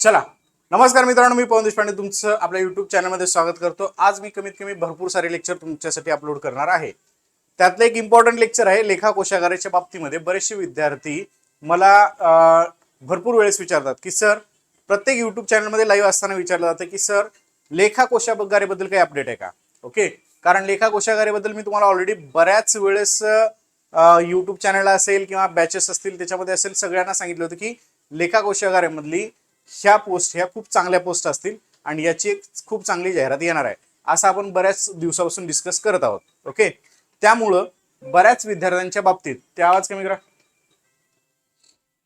चला नमस्कार मित्रांनो मी पवन देशपांडे तुमचं आपल्या युट्यूब चॅनलमध्ये स्वागत करतो. आज मी कमीत कमी भरपूर सारे लेक्चर तुमच्यासाठी अपलोड करणार आहे. त्यातलं एक इम्पॉर्टंट लेक्चर आहे लेखा कोशागाराच्या बाबतीमध्ये बरेचसे विद्यार्थी मला भरपूर वेळेस विचारतात की सर प्रत्येक युट्यूब चॅनलमध्ये लाईव्ह असताना विचारलं जातं की सर लेखा कोशागारेबद्दल काही अपडेट आहे का? ओके कारण लेखा कोशागारेबद्दल मी तुम्हाला ऑलरेडी बऱ्याच वेळेस युट्यूब चॅनल असेल किंवा बॅचेस असतील त्याच्यामध्ये असेल सगळ्यांना सांगितलं होतं की लेखा कोशागारेमधली ह्या पोस्ट ह्या खूप चांगल्या पोस्ट असतील आणि याची एक खूप चांगली जाहिरात येणार आहे. असं आपण बऱ्याच दिवसापासून डिस्कस करत आहोत ओके त्यामुळं बऱ्याच विद्यार्थ्यांच्या बाबतीत ते आवाज कमी करा.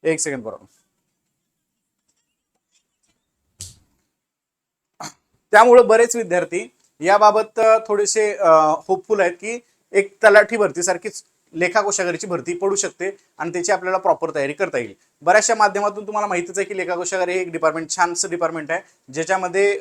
एक सेकंड बरोबर त्यामुळं बरेच विद्यार्थी याबाबत थोडेसे होपफुल आहेत की एक तलाठी भरतीसारखीच लेखाकोशागारीची लेखा कोशागारीची भरती पडू शकते आणि त्याची आपल्याला प्रॉपर तयारी करता येईल. बऱ्याचशा माध्यमातून तुम्हाला माहितीच आहे की लेखा कोशागारी हे एक डिपार्टमेंट छानसं डिपार्टमेंट आहे ज्याच्यामध्ये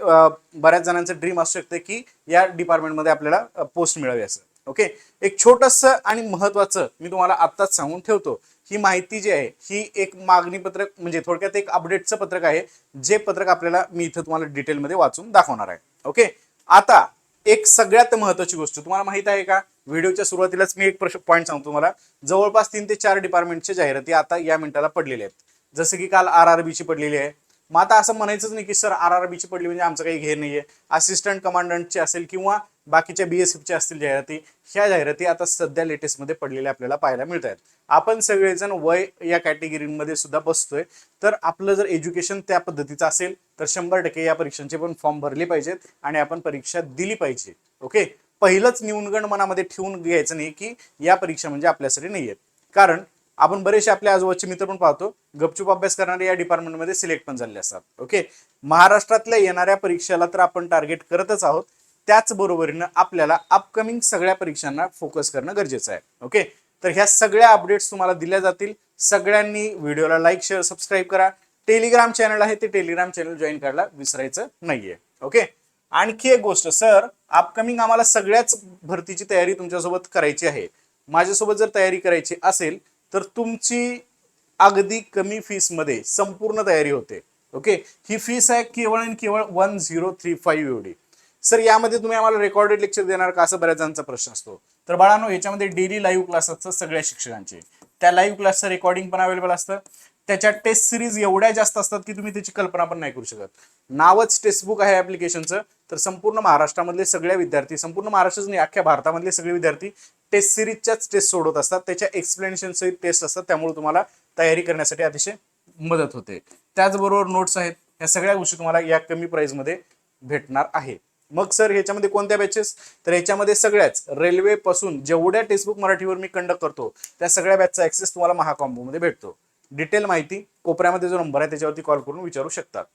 बऱ्याच जणांचं ड्रीम असू शकते की या डिपार्टमेंटमध्ये आपल्याला पोस्ट मिळावी असं ओके एक छोटंसं आणि महत्वाचं मी तुम्हाला आत्ताच सांगून ठेवतो. ही माहिती जी आहे ही एक मागणी पत्रक म्हणजे थोडक्यात एक अपडेटचं पत्रक आहे जे पत्रक आपल्याला मी इथं तुम्हाला डिटेलमध्ये वाचून दाखवणार आहे. ओके आता एक सगळ्यात महत्वाची गोष्ट तुम्हाला माहीत आहे का? व्हिडिओच्या सुरुवातीलाच मी एक प्रश्न पॉईंट सांगतो तुम्हाला. जवळपास तीन ते चार डिपार्टमेंटच्या जाहिराती आता या मिनिटाला पडलेल्या आहेत. जसं की काल आर आर बीची पडलेली आहे. मग आता असं म्हणायचंच नाही की सर आर आर बीची पडली म्हणजे आमचं काही हे नाही आहे असिस्टंट कमांडंटची असेल किंवा बाकीच्या बी एस एफच्या असतील जाहिराती ह्या जाहिराती आता सध्या लेटेस्टमध्ये पडलेल्या आपल्याला पाहायला मिळत आहेत आपण सगळेजण वय या कॅटेगरीमध्ये सुद्धा बसतोय. तर आपलं जर एज्युकेशन त्या पद्धतीचं असेल तर शंभर टक्के या परीक्षांचे पण फॉर्म भरले पाहिजेत आणि आपण परीक्षा दिली पाहिजे. ओके पहिलंच न्यूनगण मनामध्ये ठेवून घ्यायचं नाही की या परीक्षा म्हणजे आपल्यासाठी नाही आहेत. कारण आपण बरेचसे आपल्या आजूबाजूचे मित्र पण पाहतो गपचूप अभ्यास करणारे या डिपार्टमेंटमध्ये सिलेक्ट पण झाले असतात. ओके महाराष्ट्रातल्या येणाऱ्या परीक्षेला तर आपण टार्गेट करतच आहोत. त्याचबरोबरीनं आपल्याला अपकमिंग सगळ्या परीक्षांना फोकस करणं गरजेचं आहे. ओके तर ह्या सगळ्या अपडेट्स तुम्हाला दिल्या जातील. सगळ्यांनी व्हिडिओला लाईक शेअर सबस्क्राईब करा. टेलिग्राम चॅनल आहे ते टेलिग्राम चॅनल जॉईन करायला विसरायचं नाहीये. ओके आणखी एक गोष्ट सर अपकमिंग आम्हाला सगळ्याच भरतीची तयारी तुमच्यासोबत करायची आहे. माझ्यासोबत जर तयारी करायची असेल तर तुमची अगदी कमी फीसमध्ये संपूर्ण तयारी होते. ओके ही फीस आहे केवळ आणि केवळ वन झिरो थ्री फाईव्ह एवढी सर यामध्ये तुम्ही आम्हाला रेकॉर्डेड लेक्चर देणार का असं बऱ्याच जणांचा प्रश्न असतो. तर बाळांनो याच्यामध्ये डेली लाईव्ह क्लास असतात सगळ्या शिक्षकांचे. त्या लाईव्ह क्लासचं रेकॉर्डिंग पण अवेलेबल असतं. त्याच्या टेस्ट सिरीज एवढ्या जास्त असतात की तुम्ही त्याची कल्पना पण नाही करू शकत. नावच टेक्स्टबुक आहे ऍप्लिकेशनचं तर संपूर्ण महाराष्ट्रामधले सगळे विद्यार्थी संपूर्ण महाराष्ट्रच नाही अख्ख्या भारतामधले सगळे विद्यार्थी टेस्ट सिरीजच्याच टेस्ट सोडवत असतात. त्याच्या एक्सप्लेनेशन सहित टेस्ट असतात. त्यामुळे तुम्हाला तयारी करण्यासाठी अतिशय मदत होते. त्याचबरोबर नोट्स आहेत. या सगळ्या गोष्टी तुम्हाला या कमी प्राईजमध्ये भेटणार आहे. मग सर ह्याच्यामध्ये कोणत्या बॅचेस तर ह्याच्यामध्ये सगळ्याच रेल्वेपासून जेवढ्या टेक्स्टबुक मराठीवर मी कंडक्ट करतो त्या सगळ्या बॅचचा ऍक्सेस तुम्हाला महाकॉम्बोमध्ये भेटतो. डिटेल माहिती कोपऱ्यामध्ये जो नंबर आहे त्याच्यावरती कॉल करून विचारू शकतात.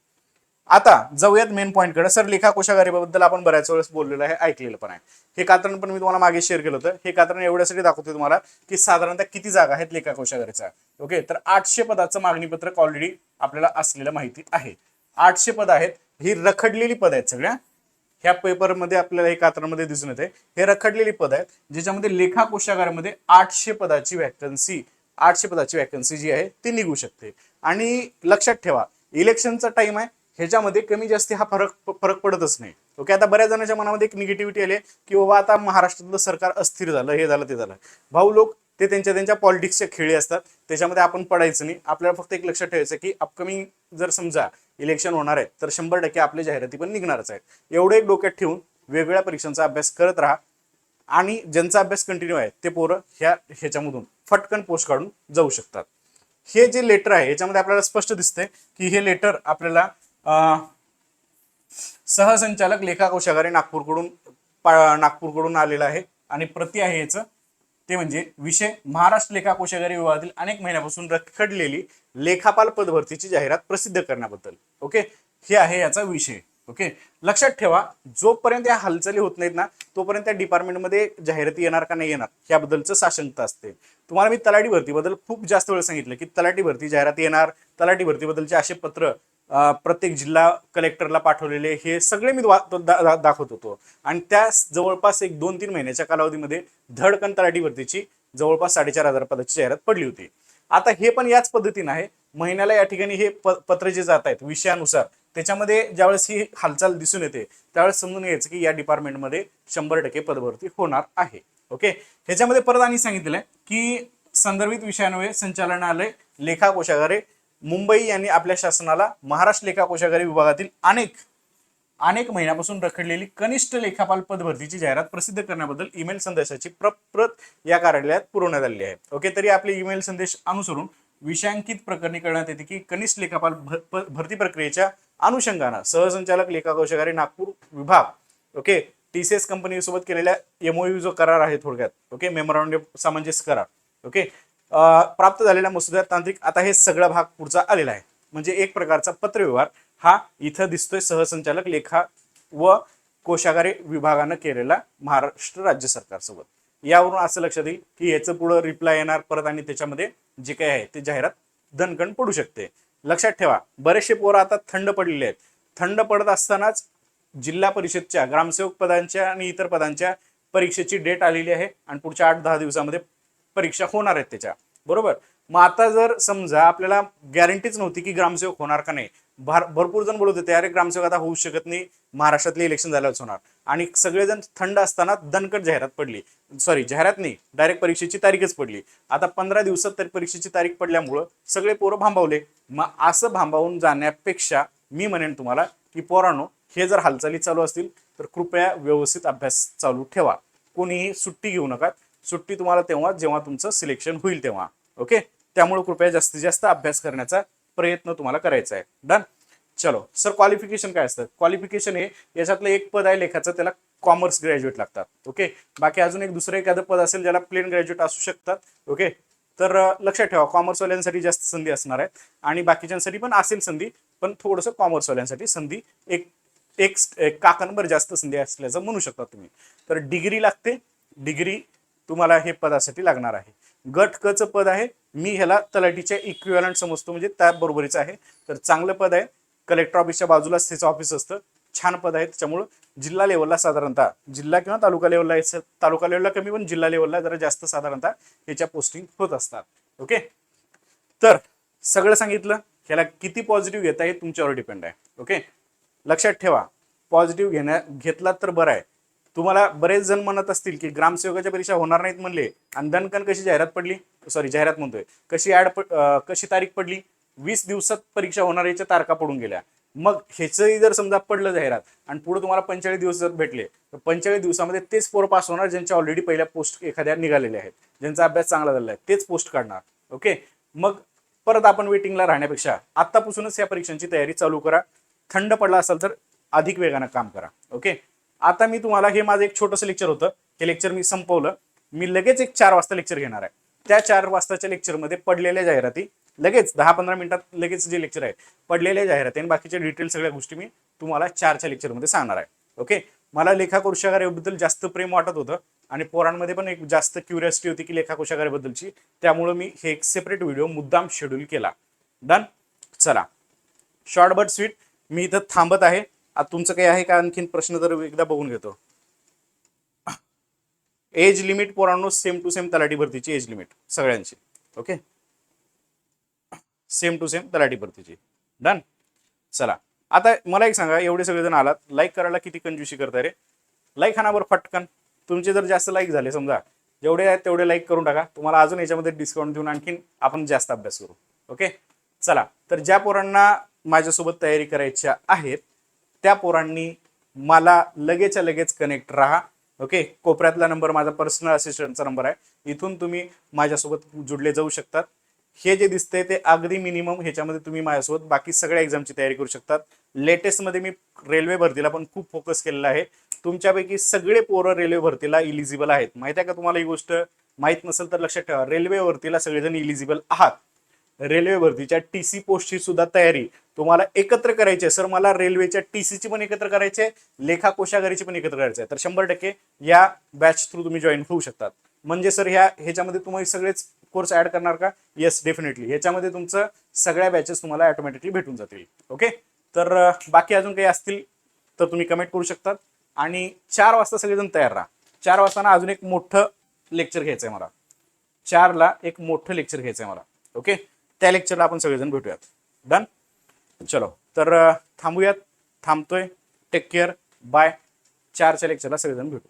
आता जाऊयात मेन पॉईंटकडे सर लेखा कोशागारीबद्दल आपण बऱ्याच वेळेस बोललेलं आहे ऐकलेलं पण आहे. हे कात्रण पण मी तुम्हाला मागे शेअर केलं होतं. हे कात्रण एवढ्यासाठी दाखवते तुम्हाला की साधारणतः किती जागा आहेत लेखा कोशागारीचा ओके तर आठशे पदाचं मागणीपत्रक ऑलरेडी आपल्याला असलेलं माहिती आहे. आठशे पद आहेत. ही रखडलेली पद आहेत सगळ्या. ह्या पेपरमध्ये आपल्याला हे कात्रामध्ये दिसून येते हे रखडलेली पद आहेत ज्याच्यामध्ये लेखा कोशागारामध्ये आठशे पदाची व्हॅकन्सी आठशे पदाची वॅकन्सी जी आहे ती निघू शकते. आणि लक्षात ठेवा इलेक्शनचा टाइम आहे ह्याच्यामध्ये कमी जास्ती हा फरक फरक पडतच नाही. ओके आता बऱ्याच जणांच्या मनामध्ये एक निगेटिव्हिटी आली की बाबा आता महाराष्ट्रातलं सरकार अस्थिर झालं हे झालं ते झालं. भाऊ लोक ते त्यांच्या त्यांच्या पॉलिटिक्सच्या खेळी असतात त्याच्यामध्ये आपण पडायचं नाही. आपल्याला फक्त एक लक्षात ठेवायचं की अपकमिंग जर समजा इलेक्शन होणार आहे तर शंभर टक्के आपल्या जाहिराती पण निघणारच आहेत. एवढं एक डोक्यात ठेवून वेगवेगळ्या परीक्षांचा अभ्यास करत राहा. आणि ज्यांचा अभ्यास कंटिन्यू आहे ते पोरं ह्या ह्याच्यामधून. फटकन पोस्ट काढून जाऊ शकतात. हे जे लेटर आहे याच्यामध्ये आपल्याला स्पष्ट दिसते की हे लेटर आपल्याला सहसंचालक लेखा कोशागारे नागपूरकडून नागपूरकडून आलेलं आहे. आणि प्रति आहे याचं ते म्हणजे विषय महाराष्ट्र लेखा कोशागारी विभागातील अनेक महिन्यापासून रखडलेली लेखापाल पदभरतीची जाहिरात प्रसिद्ध करण्याबद्दल. ओके? हे आहे याचा विषय. ओके? लक्षात ठेवा जोपर्यंत या हालचाली होत नाहीत ना तोपर्यंत त्या डिपार्टमेंटमध्ये जाहिराती येणार का नाही येणार याबद्दलचं साशंकता असते. तुम्हाला मी तलाठी भरतीबद्दल खूप जास्त वेळ सांगितलं की तलाठी भरती जाहिराती येणार तलाठी भरतीबद्दलचे असे पत्र प्रत्येक जिल्हा कलेक्टरला पाठवलेले हे सगळे मी वा- दा- दाखवत होतो. आणि त्या जवळपास एक दोन तीन महिन्याच्या कालावधीमध्ये धडकन तलाठी भरतीची जवळपास साडेचार हजार पदाची जाहिरात पडली होती. आता हे पण याच पद्धतीनं आहे. महिन्याला या ठिकाणी हे प- पत्र जे जात आहेत विषयानुसार त्याच्यामध्ये ज्यावेळेस ही हालचाल दिसून येते त्यावेळेस समजून घ्यायचं की या डिपार्टमेंटमध्ये शंभर टक्के पदभरती होणार आहे. ओके? ह्याच्यामध्ये परत आणि सांगितलंय आहे की संदर्भित विषयांमुळे संचालनालय लेखा कोशागारे मुंबई यांनी आपल्या शासनाला महाराष्ट्र लेखा कोशागारी विभागातील अनेक अनेक महिन्यापासून रखडलेली कनिष्ठ लेखापाल पदभरतीची जाहिरात प्रसिद्ध करण्याबद्दल ईमेल संदेशाची प्र- प्रत या कार्यालयात पुरवण्यात आलेली आहे. ओके? तरी आपले ईमेल संदेश अनुसरून विषयांकित प्रकरणी करण्यात येते की कनिष्ठ लेखापाल प- भरती प्रक्रियेच्या अनुषंगानं सहसंचालक लेखा कोशागारी नागपूर विभाग okay T C S company सोबत केलेल्या एमओयू जो करार आहे थोडक्यात ओके मेमोरंडम सामंजस्य करार ओके प्राप्त झालेल्या मसुद्यात तांत्रिक आता हे सगळा भाग पुढचा आलेला आहे. म्हणजे एक प्रकारचा पत्रव्यवहार हा इथं दिसतोय सहसंचालक लेखा व कोशागारे विभागानं केलेला महाराष्ट्र राज्य सरकारसोबत. यावरून असं लक्षात येईल की याचं पुढं रिप्लाय येणार परत आणि त्याच्यामध्ये जे काही आहे ते जाहिरात दणकण पडू शकते. लक्षात ठेवा बरेचसे पोरं आता थंड पडलेले आहेत. थंड पडत असतानाच जिल्हा परिषदच्या ग्रामसेवक पदांच्या आणि इतर पदांच्या परीक्षेची डेट आलेली आहे आणि पुढच्या आठ दहा दिवसामध्ये परीक्षा होणार आहेत त्याच्या. बरोबर? मग आता जर समजा आपल्याला गॅरंटीच नव्हती की ग्रामसेवक होणार का नाही भार भरपूर जण बोलत होते अरे ग्रामसेवक आता होऊ शकत नाही. महाराष्ट्रातले इलेक्शन झाल्याच होणार. आणि सगळेजण थंड असताना दणकट जाहिरात पडली. सॉरी जाहिरात नाही डायरेक्ट परीक्षेची तारीखच पडली. आता पंधरा दिवसात तर परीक्षेची तारीख पडल्यामुळं सगळे पोरं भांबावले. मग असं भांबावून जाण्यापेक्षा मी म्हणेन तुम्हाला की पोरांनो हे जर हालचाली चालू असतील तर कृपया व्यवस्थित अभ्यास चालू ठेवा. कोणीही सुट्टी घेऊ नका. सुट्टी तुम्हाला तेव्हा जेव्हा तुमचं सिलेक्शन होईल तेव्हा. ओके त्यामुळे कृपया जास्तीत जास्त अभ्यास करण्याचा प्रयत्न तुम्हाला करायचा आहे. डन चलो. सर क्वालिफिकेशन काय असतं? क्वालिफिकेशन हे याच्यातलं एक पद आहे लेखाचं त्याला कॉमर्स ग्रॅज्युएट लागतात. ओके बाकी अजून एक दुसरं एखादं पद असेल ज्याला प्लेन ग्रॅज्युएट असू शकतात. ओके तर लक्षात ठेवा कॉमर्सवाल्यांसाठी जास्त संधी असणार आहेत. आणि बाकीच्यांसाठी पण असेल संधी पण थोडंसं कॉमर्सवाल्यांसाठी संधी एक एक एक काकांवर जास्त संधी असल्याचं म्हणू शकता तुम्ही. तर डिग्री लागते. डिग्री तुम्हाला हे पदासाठी लागणार आहे. गट कचं पद आहे. मी ह्याला तलाठीच्या इक्विवलंट समजतो म्हणजे त्या बरोबरीचं आहे. तर चांगलं पद आहे. कलेक्टर ऑफिसच्या बाजूलाच त्याचं ऑफिस असतं. छान पद आहे. त्याच्यामुळं जिल्हा लेवलला साधारणतः जिल्हा किंवा तालुका लेवलला तालुका लेवलला कमी पण जिल्हा लेवलला जरा जास्त साधारणतः याच्या पोस्टिंग होत असतात. ओके तर सगळं सांगितलं. ह्याला किती पॉझिटिव्ह घेता हे तुमच्यावर डिपेंड आहे. ओके लक्षात ठेवा. पॉझिटिव्ह घेण्या घेतलात तर बरं आहे. तुम्हाला बरेच जण म्हणत असतील की ग्रामसेवकाच्या परीक्षा होणार नाहीत म्हणले. आणि दणकण कशी जाहिरात पडली? सॉरी जाहिरात म्हणतोय. कशी ऍड कशी तारीख पडली? वीस दिवसात परीक्षा होणार याच्या तारखा पडून गेल्या. मग ह्याचंही जर समजा पडलं जाहिरात आणि पुढे तुम्हाला पंचेचाळीस दिवस जर भेटले तर पंचेचाळीस दिवसामध्ये तेच पोरं पास होणार ज्यांच्या ऑलरेडी पहिल्या पोस्ट एखाद्या निघालेल्या आहेत. ज्यांचा अभ्यास चांगला झालेला आहे तेच पोस्ट काढणार. ओके मग परत आपण वेटिंगला राहण्यापेक्षा आत्तापासूनच या परीक्षांची तयारी चालू करा. थंड पडला असेल तर अधिक वेगानं काम करा. ओके आता मी तुम्हाला हे माझं एक छोटंसं लेक्चर होतं. हे लेक्चर मी संपवलं. मी लगेच एक चार वाजता लेक्चर घेणार आहे. त्या चार वाजताच्या लेक्चरमध्ये पडलेल्या जाहिराती लगेच दहा पंधरा मिनिटात लगेच जे लेक्चर आहे पडलेल्या जाहिराती आणि बाकीच्या डिटेल सगळ्या गोष्टी मी तुम्हाला चारच्या लेक्चरमध्ये सांगणार आहे. ओके मला लेखा कोशागारेबद्दल जास्त प्रेम वाटत होतं आणि पोरांमध्ये पण एक जास्त क्युरियोसिटी होती की लेखा कोशागारेबद्दलची त्यामुळं मी हे एक सेपरेट व्हिडिओ मुद्दाम शेड्यूल केला. डन चला. शॉर्ट बट स्वीट मी इथं थांबत आहे. आता तुमचं काही आहे का आणखीन प्रश्न तर एकदा बघून घेतो. एज लिमिट पोरांनो सेम टू सेम तलाठी भरतीची एज लिमिट सगळ्यांची. ओके सेम टू सेम तलाठी भरतीची. डन चला. आता मला एक सांगा एवढे सगळेजण आलात लाईक करायला किती कंजूशी करताय रे? लाईक हानावर बरं फटकन तुमचे जर जास्त लाईक झाले समजा जेवढे आहेत तेवढे लाईक करून टाका. तुम्हाला अजून याच्यामध्ये डिस्काउंट देऊन आणखीन आपण जास्त अभ्यास करू. ओके चला. तर ज्या पोरांना माझ्यासोबत तयारी करायच्या आहेत त्या पोरांनी मला लगेचच्या लगेच कनेक्ट राहा. ओके कोपऱ्यातला नंबर माझा पर्सनल असिस्टंटचा नंबर आहे. इथून तुम्ही माझ्यासोबत जुडले जाऊ शकतात. हे जे दिसतंय ते अगदी मिनिमम ह्याच्यामध्ये तुम्ही माझ्यासोबत बाकी सगळ्या एक्झामची तयारी करू शकतात. लेटेस्टमध्ये मी रेल्वे भरतीला पण खूप फोकस केलेला आहे. तुमच्यापैकी सगळे पोरं रेल्वे भरतीला इलिजिबल आहेत. माहिती आहे का तुम्हाला ही गोष्ट? माहीत नसेल तर लक्षात ठेवा. रेल्वे भरतीला सगळेजण इलिजिबल आहात. रेल्वे भरतीच्या टी सी पोस्टची सुद्धा तयारी तुम्हाला एकत्र करायची आहे. सर मला रेल्वेच्या टी सीची पण एकत्र करायची आहे. लेखा कोशागारीची पण एकत्र करायची आहे. तर शंभर टक्के या बॅच थ्रू तुम्ही जॉईन होऊ शकतात. म्हणजे सर ह्या ह्याच्यामध्ये तुम्ही सगळेच कोर्स ऍड करणार का? येस डेफिनेटली ह्याच्यामध्ये तुमचं सगळ्या बॅचेस तुम्हाला ऑटोमॅटिकली भेटून जातील. ओके तर बाकी अजून काही असतील तर तुम्ही कमेंट करू शकतात. आणि चार वाजता सगळेजण तयार राहा. चार वाजताना अजून एक मोठं लेक्चर घ्यायचं आहे मला. चारला एक मोठं लेक्चर घ्यायचं आहे मला. ओके त्या लेक्चरला आपण सगळेजण भेटूयात. डन चलो. तर थांबूयात. थांबतोय. टेक केअर बाय चारच्या लेक्चरला सगळेजण भेटू.